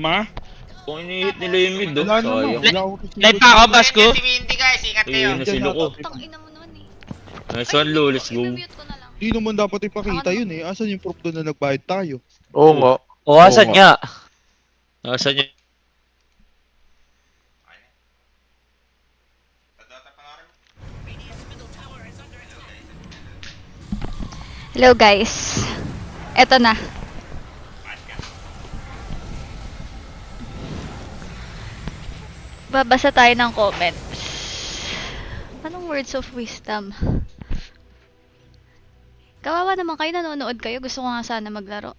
Ma? Kung inihit nila yung mid, oh. Wala naman. Sayang. Wala ako Live pa ako, Basko. Si Windy guys, ingat kayo. Ayun na si Loko. Tang ina mo naman eh. Nice one, Lo. Let's go. I-mute ko na lang. Naman dapat ipakita yun eh. Asan yung proof doon na nagbayad tayo? Oo nga. O, asan Oo nga? Nasaan yun? Hello guys. Eto na. Babasa tayo ng comments. Anong words of wisdom? Kawawa naman kayo, nanonood kayo. Gusto ko nga sana maglaro.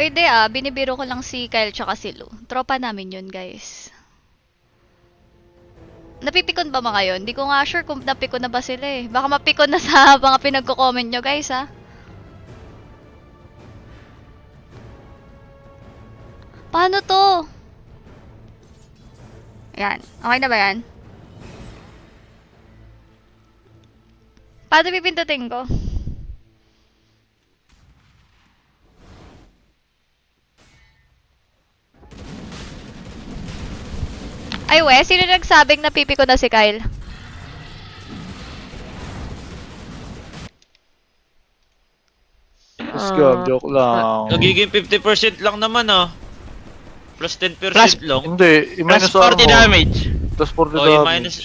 Hindi ah, binibiro ko lang si Kyle tsaka si Lou. Tropa namin yun guys. Napipikon ba mga yun? Hindi ko nga sure kung napikon na ba sila eh. Baka mapikon na sa mga pinagko-comment nyo guys ha. Paano to? Yan. Okay na ba yan? Paano pipindutin ko? Ay we, sino nagsabing napipiko na si Kyle? Scam, joke lang. Nagiging 50% lang naman, ah. Plus 10% Plus- lang. Hindi, i-minus Plus 40 armor. damage. Plus 40 Oh, damage. yung minus...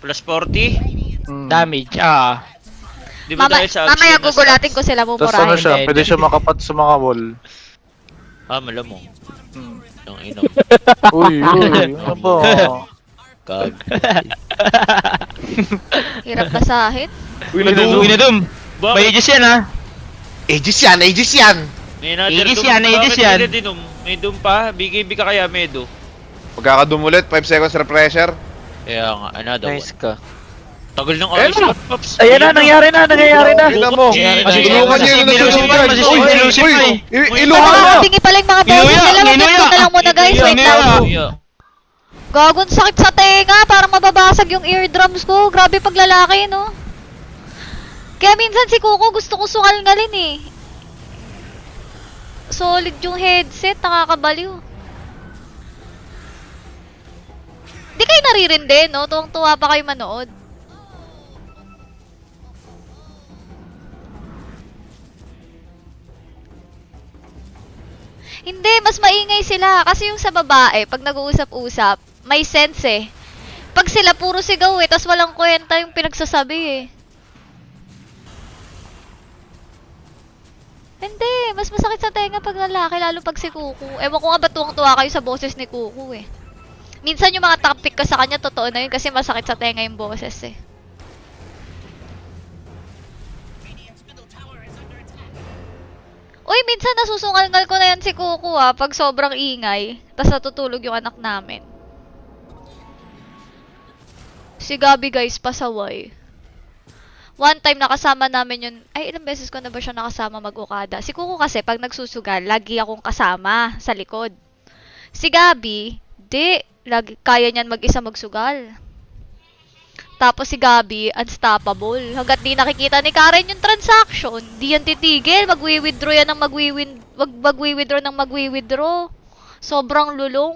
Plus 40? Mm. Damage, ah. Di ba Mama, dahil sa mamaya gugulatin ko sila Tapos ano mumurahin. siya, Hindi, pwede hindi. siya makapat sa mga wall. Ah, malamong. Yung ina. Uy, uy, ano ba? Kag. Hirap basahin. Uy, na dum. May Bakit? Aegis yan, ah. Aegis yan, Aegis yan. May Aegis yan, Aegis yan. May doom pa? BKB ka kaya, Medo? Magkakadumulit, 5 seconds refresher. Kaya nga, another Nice one. ka. Tagal ng Ayun oras. na. Pops. Ayan na, nangyari na, nangyayari na. Tingnan mo. Ayun na, ayun Tulungan na. niyo yung nasusugan. Uy, uy, pa i- Uy, Ilungan mo! Nakakatingi pala yung mga boses nila. Ginuya. ko na lang muna guys. Wait lang. Gagon sakit sa tenga. Parang mababasag yung eardrums ko. Grabe pag lalaki, no? Kaya minsan si Kuko gusto ko sungal-ngalin eh. Solid yung headset. Nakakabaliw. Di kayo naririndi, no? Tuwang-tuwa pa kayo manood. Hindi, mas maingay sila. Kasi yung sa babae, pag nag-uusap-usap, may sense eh. Pag sila puro sigaw eh, tas walang kwenta yung pinagsasabi eh. Hindi, mas masakit sa tenga pag lalaki, lalo pag si Kuku. Ewan ko nga ba tuwang-tuwa kayo sa boses ni Kuku eh. Minsan yung mga topic ko sa kanya, totoo na yun kasi masakit sa tenga yung boses eh. Uy, minsan nasusungal-ngal ko na yan si Kuku ah, pag sobrang ingay. Tapos natutulog yung anak namin. Si Gabi guys, pasaway. One time nakasama namin yun, ay ilang beses ko na ba siya nakasama mag-ukada. Si Kuku kasi pag nagsusugal, lagi akong kasama sa likod. Si Gabi, di, lagi, kaya niyan mag-isa magsugal. Tapos si Gabi, unstoppable. Hanggat di nakikita ni Karen yung transaction, di yan titigil. Magwi-withdraw yan ng magwi-win, magwi-withdraw ng magwi-withdraw. Sobrang lulong.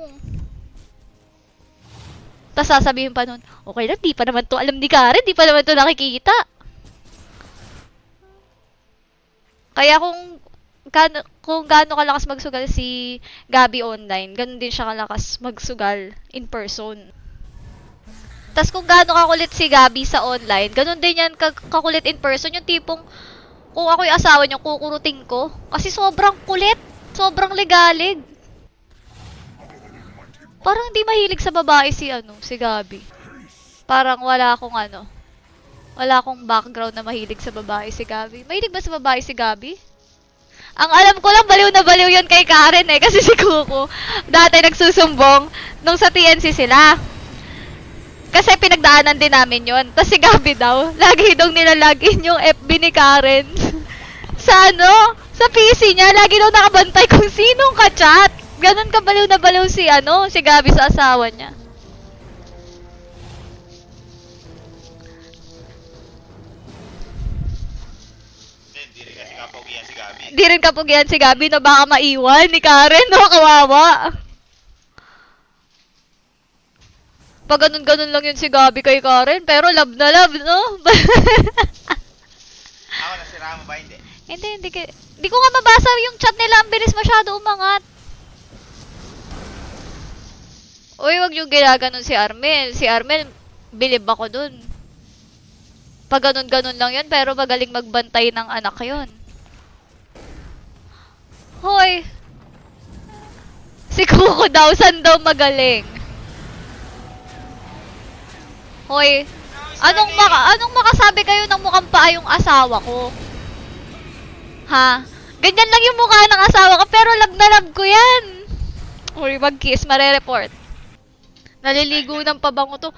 Tapos sasabihin pa nun, okay lang, di pa naman to alam ni Karen, di pa naman to nakikita. Kaya kung gaano, kung gaano kalakas magsugal si Gabi online, ganun din siya kalakas magsugal in person. Tapos kung gaano kakulit si Gabi sa online, ganun din yan kakulit in person. Yung tipong, kung ako yung asawa niyo, kukuruting ko. Kasi sobrang kulit. Sobrang legalig. Parang hindi mahilig sa babae si ano, si Gabi. Parang wala akong ano, wala akong background na mahilig sa babae si Gabi. Mahilig ba sa babae si Gabi? Ang alam ko lang, baliw na baliw yun kay Karen eh. Kasi si Kuko, dati nagsusumbong nung sa TNC sila. Kasi pinagdaanan din namin yon. Tapos si Gabi daw, lagi daw nilalagin yung FB ni Karen. sa ano? Sa PC niya, lagi daw nakabantay kung sinong ka-chat. Ganon kabaliw na baliw si ano, si Gabi sa asawa niya. Di rin kapugian si Gabi na baka maiwan ni Karen, no? Kawawa. Pag ganun-ganun lang yun si Gabi kay Karen, pero love na love, no? Ako, nasira mo ba hindi? hindi, hindi, ki- hindi ko nga mabasa yung chat nila, ang bilis masyado umangat. Uy, wag yung ginaganon si Armel. Si Armel, bilib ako dun. Pag ganun-ganun lang yun, pero magaling magbantay ng anak yun. Hoy! Si Kuko daw, saan daw magaling? Hoy, anong maka anong makasabi kayo ng mukhang paa yung asawa ko? Ha? Ganyan lang yung mukha ng asawa ko, pero love na love ko yan. Uy, mag-kiss, mare-report. Naliligo ng pabango to.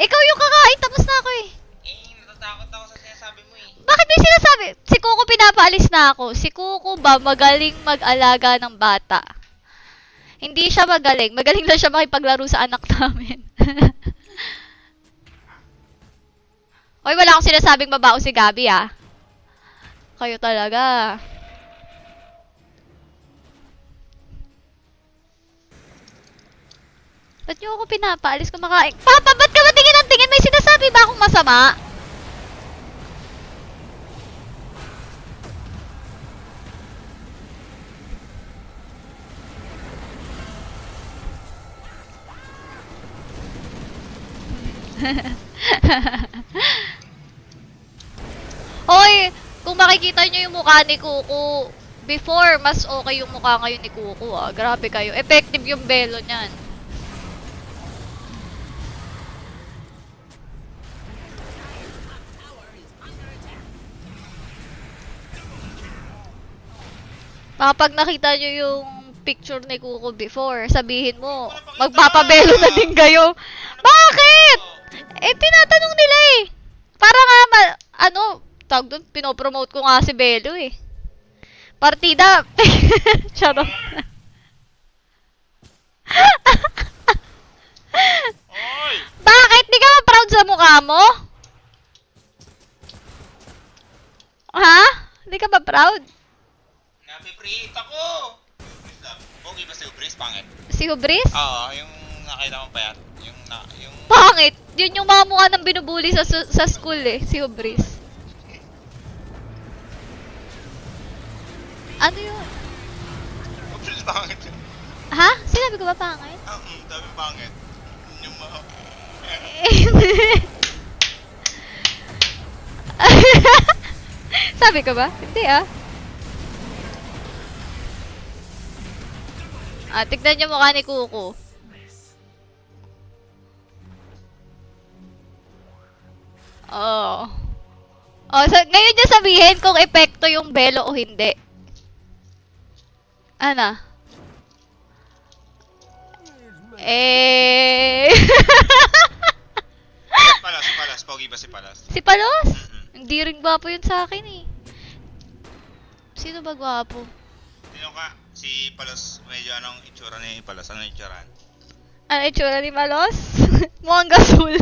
Ikaw yung kakain, tapos na ako eh. Eh, natatakot ako sa sinasabi mo eh. Bakit may sinasabi? Si Kuko pinapaalis na ako. Si Kuko ba magaling mag-alaga ng bata? Hindi siya magaling. Magaling lang siya makipaglaro sa anak namin. Hoy, wala akong sinasabing babao si Gabi ah. Kayo talaga. Ba't niyo ako pinapaalis kumakain? Papa, ba't ka ba tingin ng tingin? May sinasabi ba akong masama? Hoy, kung makikita nyo yung mukha ni Kuko, before, mas okay yung mukha ngayon ni Kuko ah. Grabe kayo. Effective yung belo niyan. Baka pag nakita nyo yung picture ni Kuko before, sabihin mo, magpapabelo na din kayo. Bakit? Eh, tinatanong nila eh. Para nga, ma- ano, tawag doon, pinopromote ko nga si Belo eh. Partida. Charot. Bakit? Di ka ba proud sa mukha mo? Ha? Di ka ba proud? Napipreheat ako! Pogi ba si Ubris? Pangit. Si Hubris? Oo, yung nakita mo pa yan. Yung, na, yung... Pangit. Yun yung mga mukha ng binubuli sa sa school eh, si Hubris. Ano yun? Ubris pangit. Ha? Sinabi ko ba pangit? Ah, mm, dami pangit. Yung mga... Sabi ko ba? Hindi ah. Ah, tignan niyo mukha ni Kuko. Oh. Oh, so, ngayon niya sabihin kung epekto yung belo o hindi. Ana? Eh... Palas, palas. Pogi ba si Palas? si Palos? Hindi rin gwapo yun sa akin eh. Sino ba gwapo? Sino ka? Si Palas, medyo anong itsura ni Palas? Anong itsura? Ano itsura ni Palos? Mukhang gasol.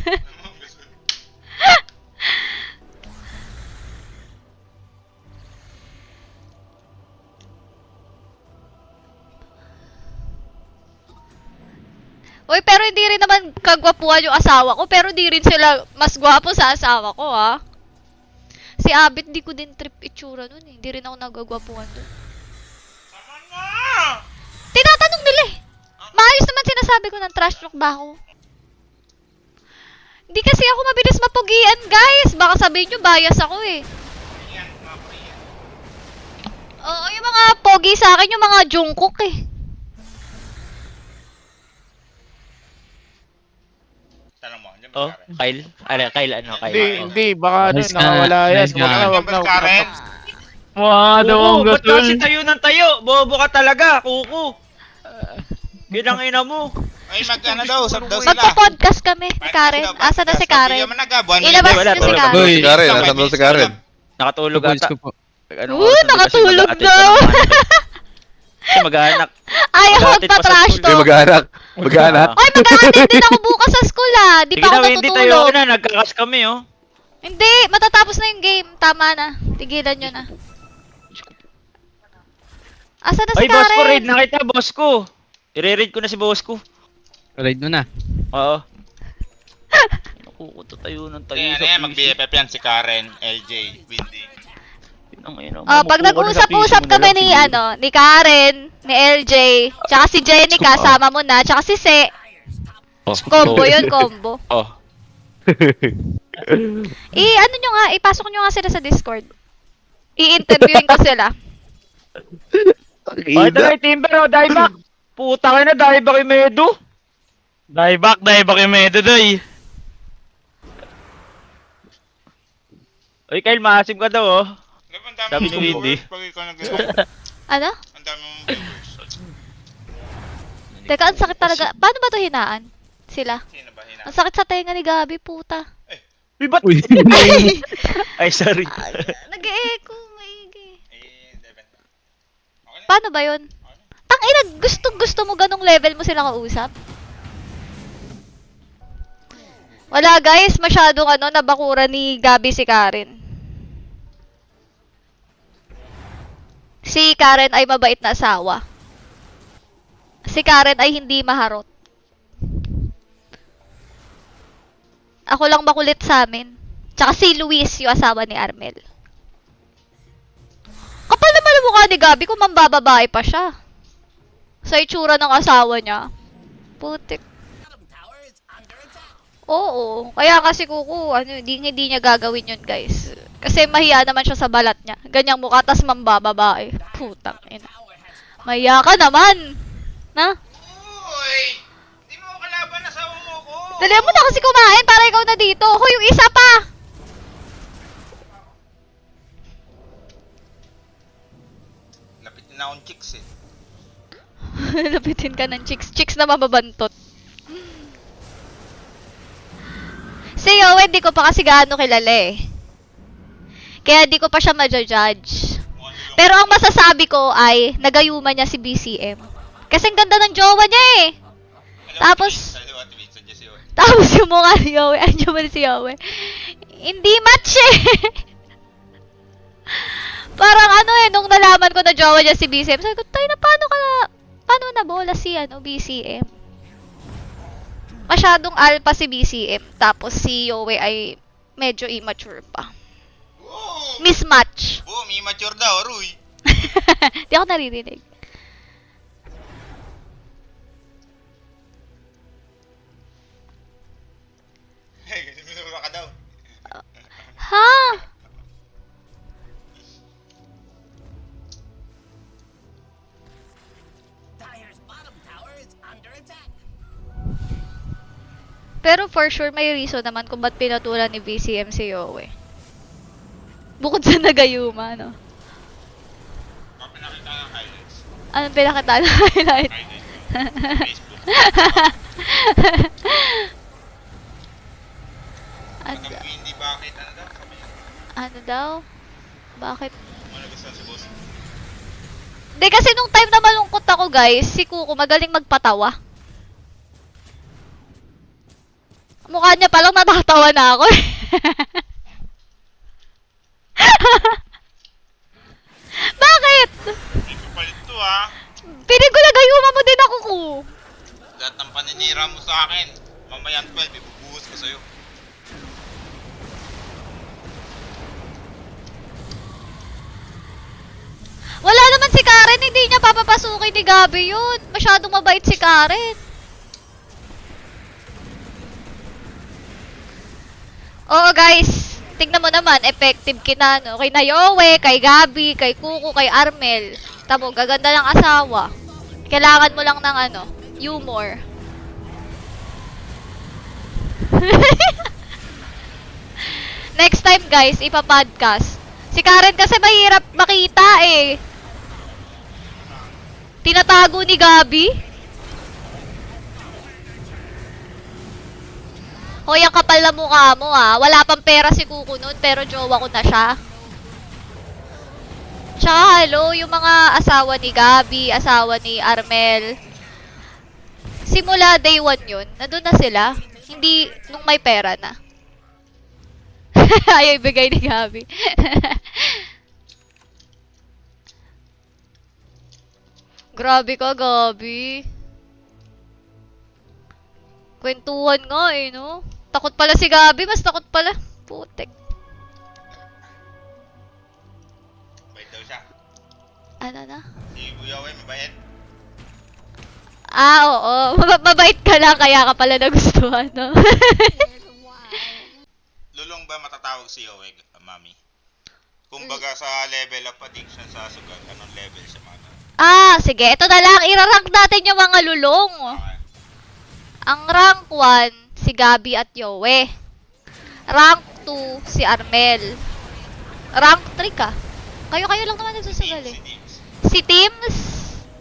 Uy, pero hindi rin naman kagwapuhan yung asawa ko, pero di rin sila mas gwapo sa asawa ko, ha? Si Abit, di ko din trip itsura nun, eh. Hindi rin ako nagagwapuhan dun. Tinatanong nila, eh. Maayos naman sinasabi ko ng trash talk ba ako? Hindi kasi ako mabilis mapugian, guys. Baka sabihin nyo, bias ako, eh. Oo, yung mga pogi sa akin, yung mga Jungkook, eh. Tanong mo, Oh, ba Karen? Kyle? Ano, Kyle, ano, Kyle? Hindi, Oh. hindi. Baka ano, Nice nakawala yan. nice Wag nga. na, wag Andyan na. ba wag Karen? na. Wow, daw Kuko, ang ba't kasi tayo ng tayo? Bobo ka talaga, kuko. Ginang ina mo. Ay, mag ano daw, sab daw sila. Magpa-podcast kami, ni Karen. Asa na si Karen? Hindi. Ilabas Wala, nyo si. Karen. Uy. si Karen? Nasaan daw si Karen? Nakatulog Boys ata. ko po. Ano, Oo, oras na ba nakatulog mag-a-attend daw. pa ng ano eh. Kasi mag-aanak. Ayaw pa sa magpa-trash school. Hindi, talk. mag-anak. Mag-anak. Ay, mag-a-attend din ako bukas sa school ah. Di Sige pa ako na, hindi tayo natutulog. na. Nagkakas kami, oh. Hindi, matatapos na yung game. Tama na. Tigilan nyo na. Asa na si Ay, boss ko, Karen? raid na kita, boss ko. I-raid ko na si boss ko. Ride mo na. Oo. Nakukuto tayo ng tayo ano sa yan, PC. mag-BFF yan si Karen, LJ, Windy. Ang ina, Oh, pag mamukuha ka na sa nag-uusap-usap PC mo na kami ni siguro. ano, ni Karen, ni LJ, tsaka si Jenny kasama mo na, tsaka si Se. Oh. Combo 'yun, combo. Oh. I ano nyo nga, ipasok nyo nga sila sa Discord. I-interviewin ko sila. Bakit na Timber o, dieback? Puta ka na, dieback yung medo. Dieback, dieback yung medo doy. Uy, Kyle, maasim ka daw, oh. Diba, ang dami Sabi mong ni Windy. Pag ikaw nag Ano? Ang dami mong viewers. Teka, ang sakit talaga. Paano ba to hinaan? Sila. Sino ba hina? Ang sakit sa tenga ni Gabi, puta. Uy, ba't? Uy. Ay, sorry. Nag-echo, maigi. Eh, Devin. Okay na. Paano ba yun? Tang ina, gusto gusto mo ganong level mo sila kausap? Wala guys, masyadong ano, nabakura ni Gabi si Karen. Si Karen ay mabait na asawa. Si Karen ay hindi maharot. Ako lang makulit sa amin. Tsaka si Luis, yung asawa ni Armel. Kapal naman ang mukha ni Gabi kung mambababae pa siya. Sa itsura ng asawa niya. Putik. Oo. Kaya kasi kuku, ano, hindi, hindi niya gagawin yun, guys. Kasi mahiya naman siya sa balat niya. Ganyang mukha, tas mambababae. Putang ina. Mahiya ka naman. Na? Uy! Hindi mo kalaban na sa ulo ko! Dali mo na kasi kumain para ikaw na dito. Ako yung isa pa. Lapitin na akong chicks eh. Lapitin ka ng chicks. Chicks na mababantot. Si Yowen, di ko pa kasi gaano kilala eh. Kaya di ko pa siya ma-judge. Pero ang masasabi ko ay, nagayuma niya si BCM. Kasi ang ganda ng jowa niya eh. Tapos-. Tapos yung mukha ni Yowie, andiyan ba si Yowie? Hindi match eh. Parang ano eh, nung nalaman ko na jowa niya si BCM, sabi ko, tayo na paano ka na, paano na bola si ano, BCM? Masyadong alpha si BCM, tapos si Yowie ay medyo immature pa. Boom! Mismatch. Boom! Immature daw, Ruy! Di ako naririnig. Hey, minura ka daw. Ha? Pero for sure may reason naman kung ba't pinatulan ni BCM si Yowie. Bukod sa nagayuma, no? Baka pinakita na highlight? Ano, Hanggang hindi bakit, ano daw? Niya. ano daw? Bakit? Ano gusto si boss? Hindi kasi nung time na malungkot ako guys, si Kuko magaling magpatawa. Mukha niya palang natatawa na ako eh. Bakit? Hindi ko palit to ah. Piling ko nagayuma mo din ako ko. Paninira mo sa akin. Mamaya 12, ibubuhos ko sa'yo. Wala naman si Karen, hindi niya papapasukin ni Gabi yun. Masyadong mabait si Karen. Oo guys, tignan mo naman, effective kina, no? Kay Nayowe, kay Gabi, kay Kuko, kay Armel. Tamo, gaganda ng asawa. Kailangan mo lang ng ano, humor. Next time guys, ipa-podcast. Si Karen kasi mahirap makita eh. Tinatago ni Gabi. Hoy, ang kapal na mukha mo ah. Wala pang pera si Kuko nun, pero jowa ko na siya. Tsaka hello, yung mga asawa ni Gabi, asawa ni Armel. Simula day one yun, nandun na sila. Hindi nung may pera na. Ayaw ibigay ni Gabi. Grabe ka, Gabi. Kwentuhan nga eh, no? Takot pala si Gabi, mas takot pala. Putek. Bait daw siya. Ano na? Si Kuya Owe, mabait. Ah, oo. Mab- mabait ka lang, kaya ka pala nagustuhan, no? Lulong ba matatawag si Owe, mami? Kumbaga sa level of addiction sa sugal, anong level siya ganun? ah, sige. Ito na lang. Irarank natin yung mga lulong. Okay. Ang rank 1, si Gabi at Yowe. Rank 2, si Armel. Rank 3 ka. Kayo-kayo lang naman nagsusugal Si eh. Dims. Si Teams,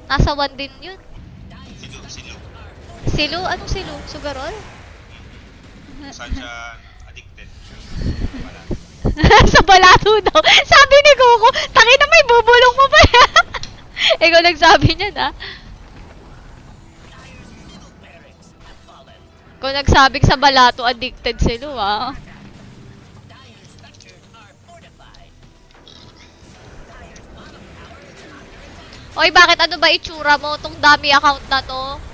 nasa 1 din yun. Si Lu, si Lu. Si Lu, anong si Lu? Sugarol? Saan siya addicted? Wala. sa balato daw. Sabi ni Coco, taki na may bubulong mo pa. Ikaw nagsabi niyan, ah. Kung nagsabing sa balato, addicted si Lu, ah. Oy, bakit ano ba itsura mo? Tong dami account na to.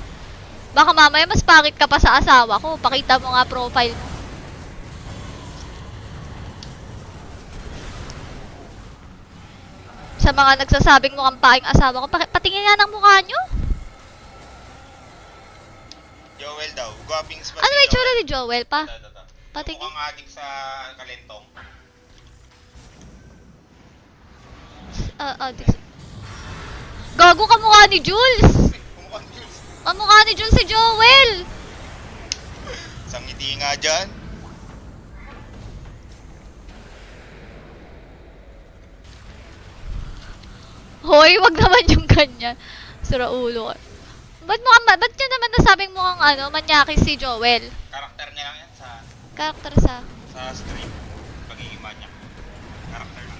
Baka mamaya mas pangit ka pa sa asawa ko. Pakita mo nga profile mo. Sa mga nagsasabing mukhang paing asawa ko, patingin nga ng mukha nyo. Joel daw, gwapings pa Ano itsura Joel. ni Joel pa? Patingin. Mukhang addict sa kalentong. Ah, ah, di- Gago ka mukha ni Jules! Kamukha ni Jules si Joel! Isang ngiti nga dyan. Hoy, wag naman yung ganyan. Sura ulo ka. Ba't mo, ba't yun naman nasabing mukhang ano, manyakis si Joel? Karakter niya lang yan sa Karakter sa... sa stream. Pagiging manyak. Karakter lang.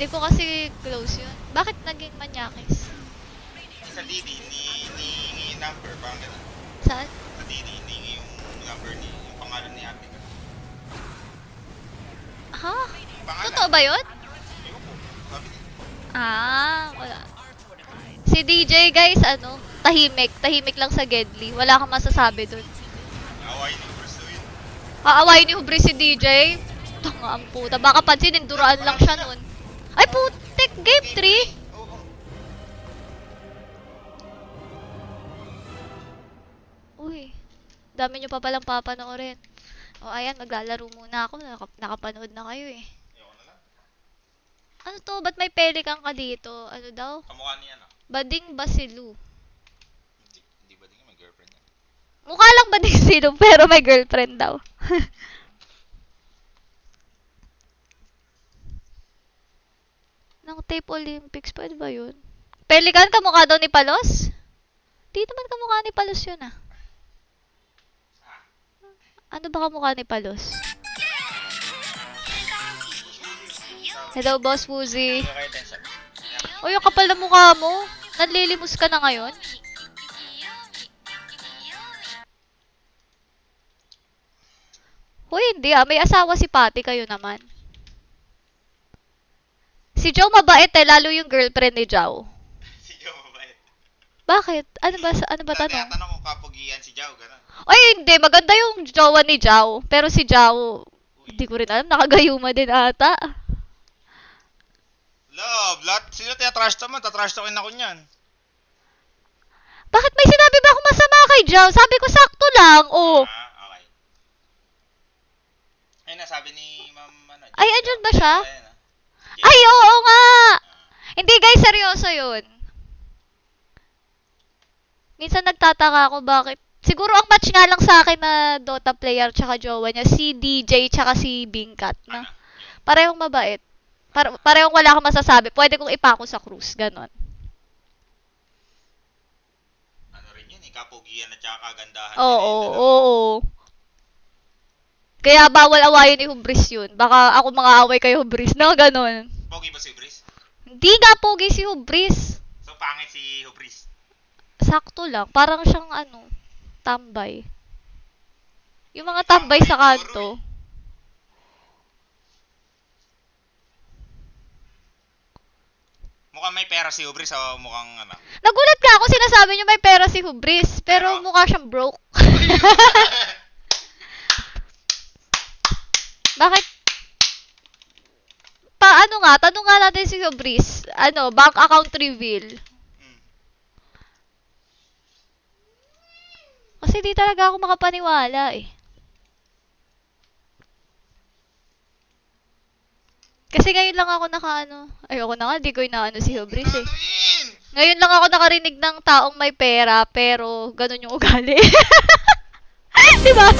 Di ko kasi close yun. Bakit naging manyakis? Sa Didi, ni ni ni number, parang ganun. Saan? Sa Didi, ni yung number ni, yung pangalan ni ate. Ha? Pangalan? Totoo ba yun? Sabi niya. Ah, wala. Si DJ guys, ano, tahimik. Tahimik lang sa Gedli. Wala kang masasabi dun. Away ni Bruce daw yun. Aaway ni Hubri si DJ. Tanga ang puta. Baka pansinin, duraan lang siya nun. Ay, putek! Game 3! Dami nyo pa palang papanoorin. O, ayan, maglalaro muna ako. Naka- nakapanood na kayo eh. Ayoko na lang. Ano to? Ba't may pelikan ka dito? Ano daw? Kamukha niya, no? Bading Basilu. Hindi, hindi ba din may girlfriend niya? Mukha lang bading sino, pero may girlfriend daw. Nang tape Olympics, pwede ba yun? Pelikan, kamukha daw ni Palos? Di naman kamukha ni Palos yun ah. Ano ba kamukha ni Palos? Hello, Boss Woozy. O, yung kapal na mukha mo. Nanlilimos ka na ngayon? Hoy, hindi ah. May asawa si Patty. Kayo naman. Si Joe mabait eh. Lalo yung girlfriend ni Joe. Bakit? Ano ba, ano ba Dati tanong? tanong ko kapugian si Joe, gano'n. Ay, hindi. Maganda yung jowa ni Joe. Pero si Joe, hindi ko rin alam. Nakagayuma din ata. Love, lahat sila tinatrash talk man, tatrash talkin ako niyan. Bakit may sinabi ba ako masama kay Joe? Sabi ko sakto lang. Oh. Ah, okay. Ayun na, sabi ni Ma'am, ano, Ay, andyan ba siya? Ah. Ay, oo nga! Hindi guys, seryoso yun. Minsan nagtataka ako bakit. Siguro ang match nga lang sa akin na Dota player tsaka jowa niya, si DJ tsaka si Bingkat. Ano? Parehong mabait. Par- parehong wala akong masasabi. Pwede kong ipako sa cruise. Ganon. Ano rin yun, eh, kapugian at saka kagandahan. Oo, nila oo, oo. Kaya bawal awayin ni Hubris yun. Baka ako mga away kay Hubris. No, ganon. Pogi ba si Hubris? Hindi nga pogi si Hubris. So, pangit si Hubris. Sakto lang. Parang siyang ano, tambay. Yung mga tambay sa kanto. Mukha mukhang may pera si Ubri sa mukhang ano. Nagulat ka ako sinasabi niyo may pera si Hubris, pero Pero- mukha siyang broke. Bakit? Paano nga? Tanong nga natin si Hubris. Ano, bank account reveal. Hmm. Kasi di talaga ako makapaniwala eh. Kasi ngayon lang ako nakaano. Ayoko na nga, di ko inaano si Hubris eh. Ngayon lang ako nakarinig ng taong may pera, pero ganun yung ugali. di ba?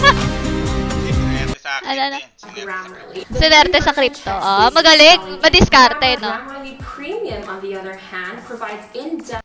Ano, din. Sinerte sa crypto. Ah, magaling. Madiskarte, no? Grammarly Premium, on the other hand, provides in-depth